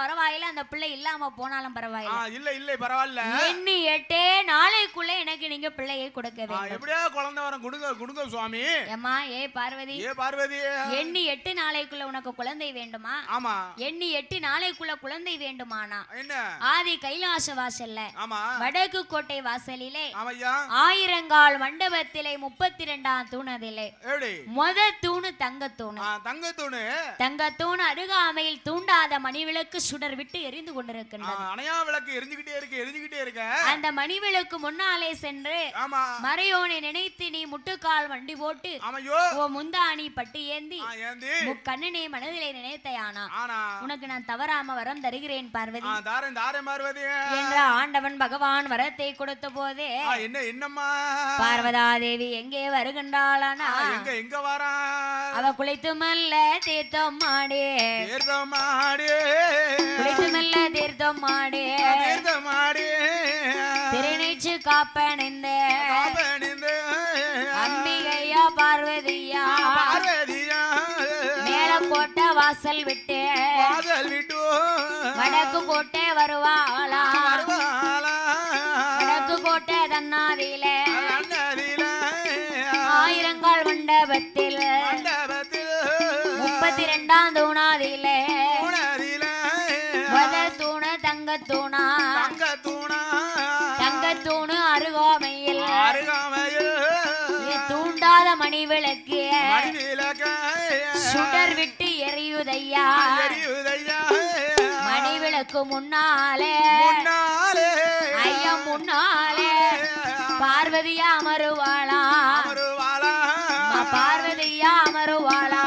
பரவாயில்ல அந்த பிள்ளை இல்லாம போனாலும் பரவாயில்ல. இல்ல இல்ல பரவாயில்ல. எண்ணி எட்டே நாளைக்குள்ள எனக்கு நீங்க பிள்ளையை கொடுக்க வேண்டும். எப்படியா குழந்தை வரும்? குடுங்க குடுங்க சுவாமி. ஏம்மா ஏ பார்வதி ஏ பார்வதி. எண்ணி எட்டு நாளைக்குள்ள உனக்கு குழந்தை வேண்டுமா? ஆமா. எண்ணி எட்டு நாளைக்குள்ள குழந்தை வேண்டுமானா? என்ன? ஆதி கைலாச வாசல்ல ஆமா. வடக்கு கோட்டை வாசலிலே ஆயிரங்கால் மண்டபத்திலே முப்பத்தி ரெண்டாம் தூணதிலே முத தூணு தங்கத்தூணு ஆ, தங்கத்தூணு தங்கத்தூண் அருகாமையில் தூண்டாத மணிவிளக்கு சுடர் விட்டு எரிந்து கொண்டிருக்கின்றது. அணையா விளக்கு எரிஞ்சுக்கிட்டே இருக்கு எரிஞ்சுக்கிட்டே இருக்க. அந்த மணிவிளக்கு முன்னாலே சென்று ஆமா. மறையோனை நினைத்து நீ முட்டுக்கால் வண்டி போட்டு ஆமையோ. ஓ முந்தாணி பட்டு ஏந்தி ஏந்தி. முக்கண்ணனை மனதிலே நினைத்தையானா? உனக்கு நான் தவறாம வரம் தருகிறேன் பார்வதி. தாரேன் தாரேன் பார்வதி. என்ற ஆண்டவன் பகவான் வரத்தை கொடுத்த போதே என்ன என்னம்மா? பார்வதாதேவி எங்கே வருகின்றாளானா? எங்க எங்க வாரா? அவ குளித்து மெல்ல தீர்த்தம் மாடி. தீர்த்தமாடி குளித்து மெல்ல தீர்த்தம் மாடி. தீர்த்தமாடி திருநீச்சு காப்பணிந்து. காப்பணிந்து. அம்பிகையா பார்வதியா. பார்வதியா. மேல கோட்டை வாசல் விட்டு. வாசல் விட்டு. வடக்கு கோட்டை வருவாளா. வருவாளா. வடக்கு கோட்டை தன்னாதிலே அண்ணதில ஆயிரங்கால் மண்டபத்தில். மண்டபத்தில். முப்பத்தி ரெண்டாம் தூணாதிலே தங்கத்தூணா? தங்கத்தூணா? தங்கத்தூணு அருகாமையில். அருகாமையில். இது தூண்டாத மணி விளக்கு சுடர் விட்டு எரியுதையா? மணி விளக்கு முன்னாலே. ஐயா முன்னாலே. பார்வதியா அமருவாளா? பார்வதியா அமருவாளா?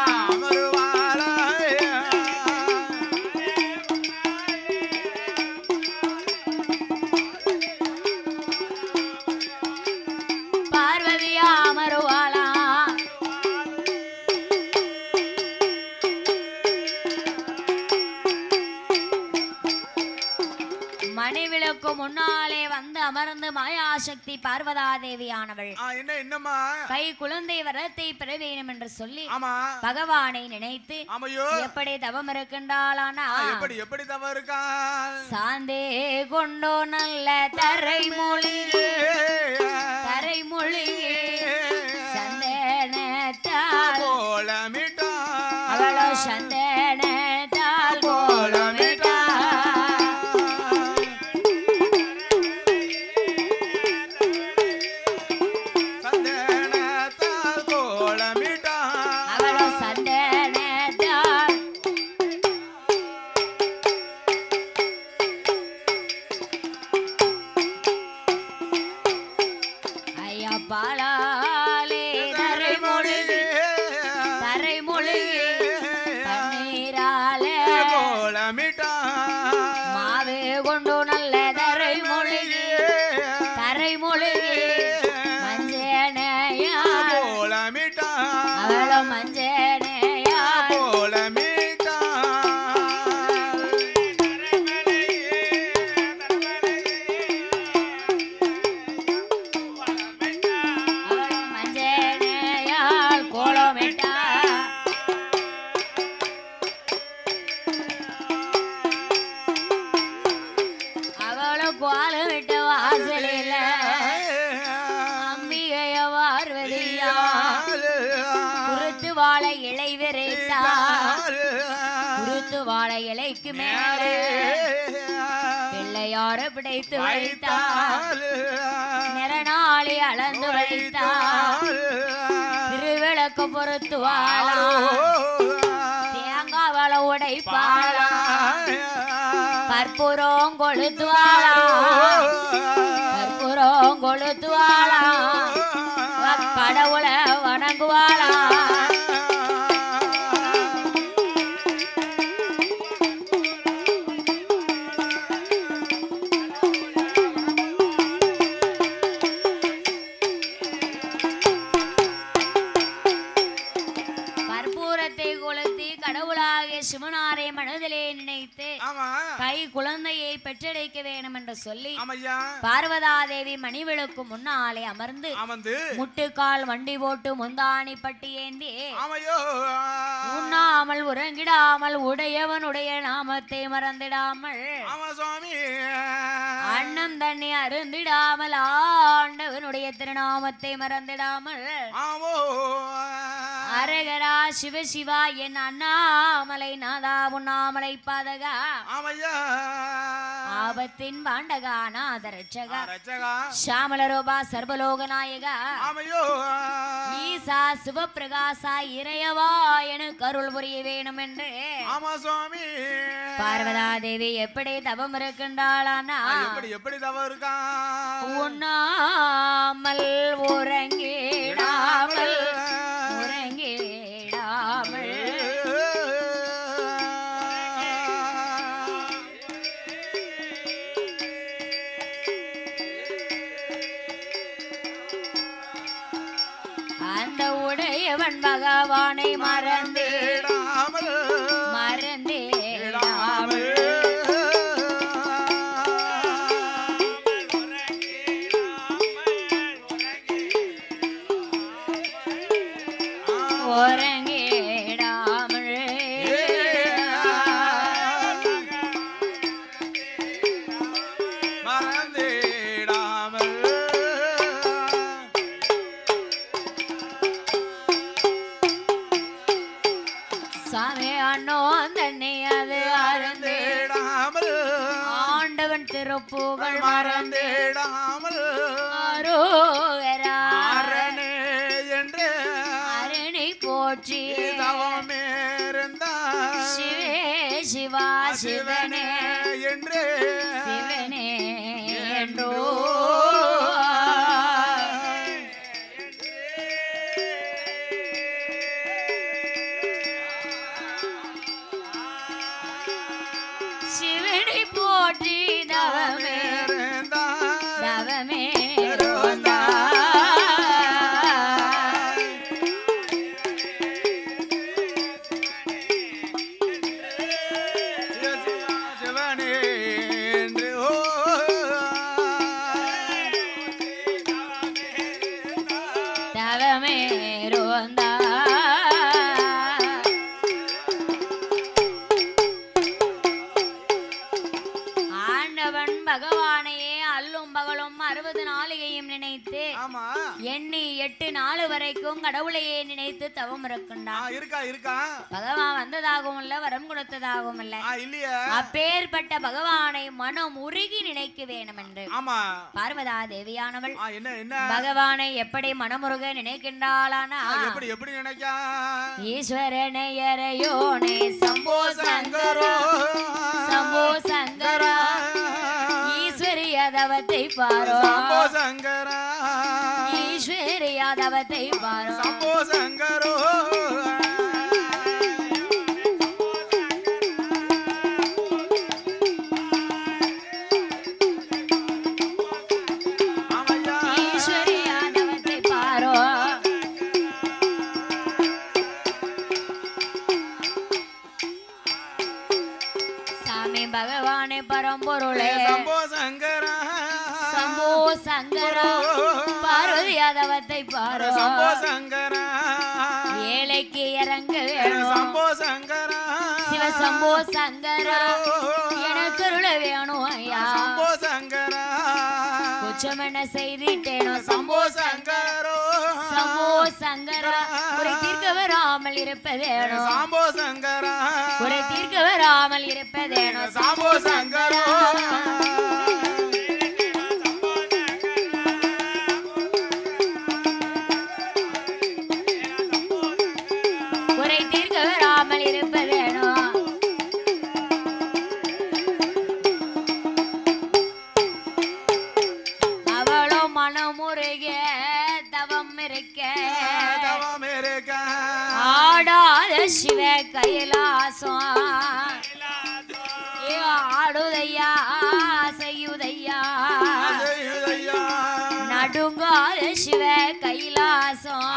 மாயாசக்தி பார்வதாதேவியானவள். ஆ, என்ன என்னம்மா? கை குழந்தை வரத்தை பெற வேணும் என்று சொல்லி ஆமா. பகவானை நினைத்து எப்படி தவம் இருக்கின்றாளானா எப்படி எப்படி தவறு இருக்கா சாந்தே கொண்டோ நல்ல தரைமொழி தரைமொழி சந்தனத்தால் 来了，满姐。வாழை இலை விரைத்தா குருத்து வாழை இலைக்கு மேலே பிள்ளையார பிடித்து வைத்தார். நிறநாளி அளந்து வைத்தார். திருவிளக்கு பொறுத்து வாழா தேங்காய் வள உடைப்பாளா கற்பூரம் கொளுத்து வாழா கற்பூரம் கொளுத்து வாழா கடவுளை பெற்றெடுக்க வேணும் என்று சொல்லி ஆமையா? பார்வதாதேவி மணிவிளக்கு முன்னாலே அமர்ந்து அமர்ந்து முட்டுக்கால் வண்டி போட்டு முந்தாணி பட்டி ஏந்தி உண்ணாமல் உறங்கிடாமல் உடையவனுடைய நாமத்தை மறந்திடாமல் அன்னம் தண்ணி அருந்திடாமல் ஆண்டவனுடைய திருநாமத்தை மறந்திடாமல் அரகரா சிவசிவா என் அண்ணாமலை நாதா உண்ணாமலை பாதகா. ஆமையா. ஆபத்தின் பாண்டகா நாத ரட்சகா ரச்சகா. ஷாமலரூபா சர்வலோக நாயகா ஆமையோ ஈசா சிவபிரகாசா இறையவா என கருள் புரிய வேணும் என்று ஆமா சுவாமி. பார்வதா தேவி எப்படி தவம் இருக்கின்றாளானா? எப்படி எப்படி தவறு இருக்கா? உண்ணாமல் உறங்கிடாமல் அந்த உடையவன் பகவானை மறந்து தேடாமல் மறந்தேடாமல் சிவனே என்று. வரைக்கும் கடவுளையே நினைத்து தவம் இருக்கின்றான் இருக்கா இருக்கா? பகவான் வந்ததாகவும் இல்ல வரம் கொடுத்ததாகவும் இல்ல இல்லையே. அப்பேற்பட்ட பகவானை மனம் உருகி நினைக்க வேணும் என்று ஆமா. பார்வதா தேவியானவள் ஆ என்ன என்ன? பகவானை எப்படி மனமுருக நினைக்கின்றாளானா? எப்படி எப்படி நினைக்கா? ஈஸ்வரனையரையோனே சம்போ சங்கரோ. சம்போ சங்கரா ஈஸ்வரி யாதவத்தை பாரோ. சம்போ சங்கரா. ஈஸ்வரி பாரோ சம்போ சங்கரோ சம்போ சங்கரா. எனக்கு அருள வேணும் ஐயா. சம்போ சங்கரா. குச்சம் என்ன செய்திட்டேனோ சம்போ சங்கரோ. சம்போ சங்கரா. குறை தீர்க்க வராமல் இருப்பதேனோ? சாம்போ சங்கரா. குறை தீர்க்க வராமல் இருப்பதேனோ? சாம்போ சங்கரோ. குறை தீர்க்க வராமல் இருப்பதேனோ? சிவ கைலாசம் ஆடுதையா செய்யுதையா. நடுங்காத சிவ கைலாசம்.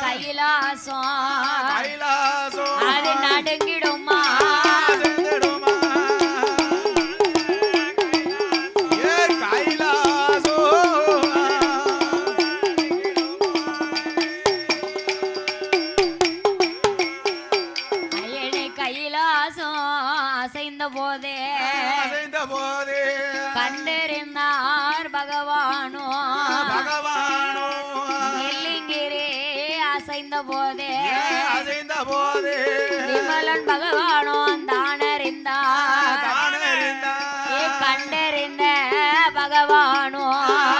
கைலாசம். கைலாசம். அது நடுங்கிடுமா? அசைந்த போதே. அசைந்த போதே? விமலன் பகவானோ தானறிந்தார். கண்டறிந்த பகவானோ.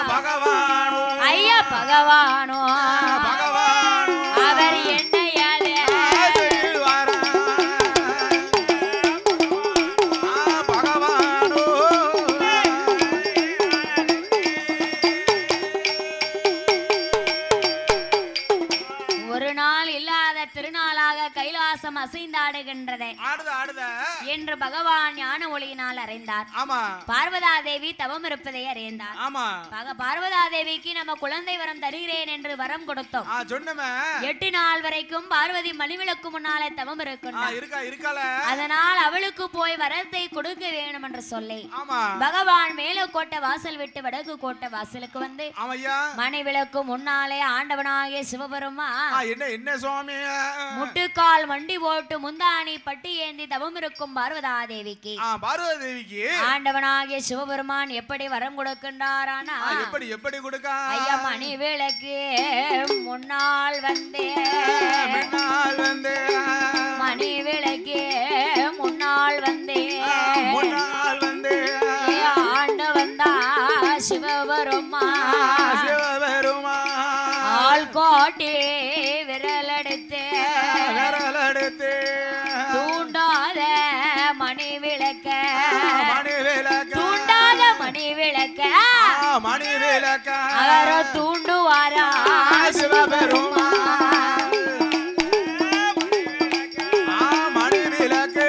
பகவானோ. ஐயா பகவானோ. கைலாசம் அசைந்தாடுகின்றதே என்று பகவான் ஞான ஒளியினால் அறிந்தார். பார்வதா தேவி தவம் இருப்பதை அறிந்தார். பார்வதா தேவிக்கு நம்ம குழந்தை வரம் தருகிறேன் என்று வரம் கொடுத்தோம். எட்டு நாள் வரைக்கும் பார்வதி மணிவிளக்கு முன்னாலே தவம் இருக்கின்றார். அதனால் அவளுக்கு போய் வரத்தை கொடுக்க வேணும் என்று சொல்லி பகவான் மேல கோட்டை வாசல் விட்டு வடக்கு கோட்டை வாசலுக்கு வந்து மணி விளக்கு முன்னாலே ஆண்டவனாகிய சிவபெருமா என்ன என்ன சுவாமி முட்டுக்கால் வண்டி போட்டு முந்தாணி பட்டி ஏந்தி தவம் இருக்கும் பார்வதா தேவிக்கு பார்வதி தேவிக்கு ஆண்டவனாகிய சிவபெருமான் எப்படி வரம் கொடுக்கின்றாரானா? எப்படி எப்படி கொடுக்கா? ஐயா மணி விளக்கு முன்னால் வந்தே. முன்னால் வந்து. மணி விளக்கு முன்னால் வந்தே. முன்னால் வந்து. ஏ ஆண்டு வந்தா சிவபெருமா சிவபெருமா ஆள் கோட்டி விரல் எடுத்து விரல் மணி விளக்க அவர தூண்டுவாரா சிவபெருமா மணி விளக்கு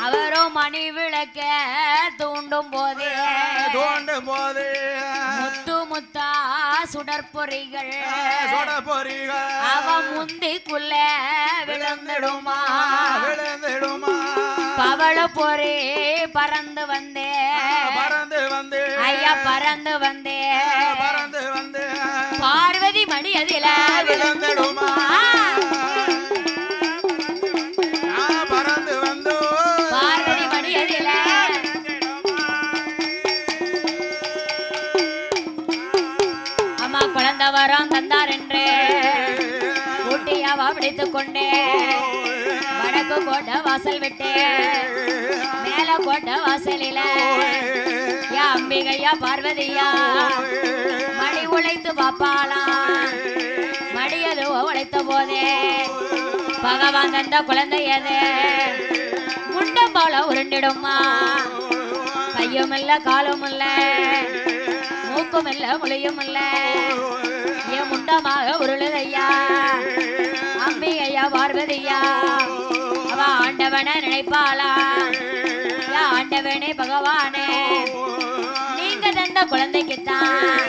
அவரோ மணி விளக்க தூண்டும் போதே. தோண்டும் போது. முத்து சுடற்பொறிகள். சொட பொறிகள் அவ முந்திக்குள்ள விழுந்துடுமா விழுந்திடுமா? பவள பொறி பறந்து வந்தே. பறந்து வந்து. ஐயா பறந்து வந்தே. பறந்து வந்து. பார்வதி மணி அதில விழுந்திடுமா? கொண்டே. வடக்கு கோட்டை வாசல் விட்டு மேல கோட்டை வாசலில யா அம்பிகையா பார்வதியா மணி உழைத்து பாப்பாளா மடியது உழைத்த போதே. பகவான் தந்த குழந்தையது முண்டம் போல உருண்டிடுமா? கையும் இல்ல காலும் இல்ல மூக்கும் இல்ல மொழியும் இல்ல. என் முண்டமாக உருளுதையா? பார்வதியா? அவ ஆண்டவனை நினைப்பாளா? ஆண்டவனே பகவானே. நீங்க தந்த குழந்தைக்குத்தான்.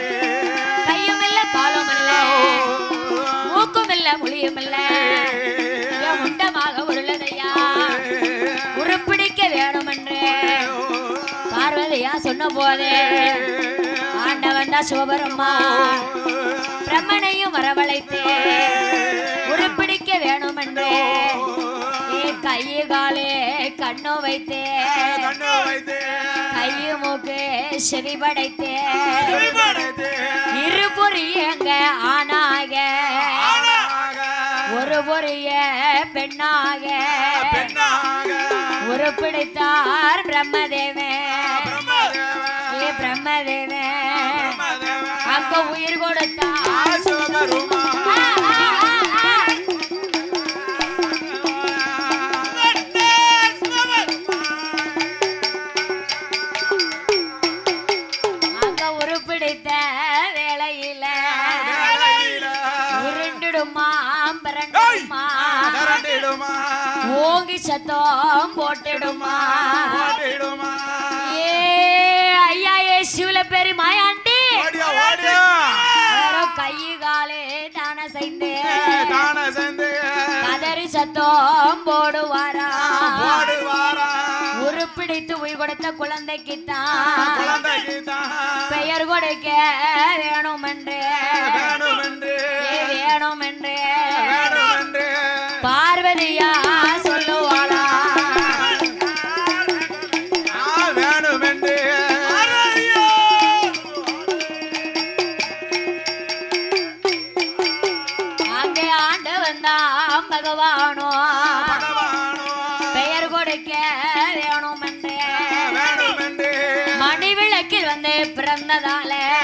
கையும் இல்ல காலும் இல்ல மூக்கும் இல்ல மொழியும் இல்ல முண்டமாக உருளதையா? உருப்பிடிக்க வேணுமென்று பார்வதியா சொன்ன போதே ஆண்டவன் தான் சிவபெருமா பிரம்மனையும் வரவழைத்தேன். ஏ கையு காலே கண்ணு வைத்தே. கண்ணு வைத்து. கையு மூக்கு செவி படைத்தே. இரு பொறியங்க ஆணாக. ஒரு பொரிய பெண்ணாக. பிரம்மதேவன், ஏ பிரம்மதேவன் பிரம்மதேவன், அங்க உயிர் கொடுத்தார். திரண்டிடுமா, ஓங்கி சத்தம் போட்டுடுமா. ஏ ஐயா ஏ சிவல பெரிய மாயாண்டி. கையு காலே தான செய்து. தான கதறி சத்தம் போடுவாரா. உருப்பிடித்து உயிர் கொடுத்த குழந்தைக்குத்தான். குழந்தைக்கு தான் பெயர் கொடுக்க வேணும் என்று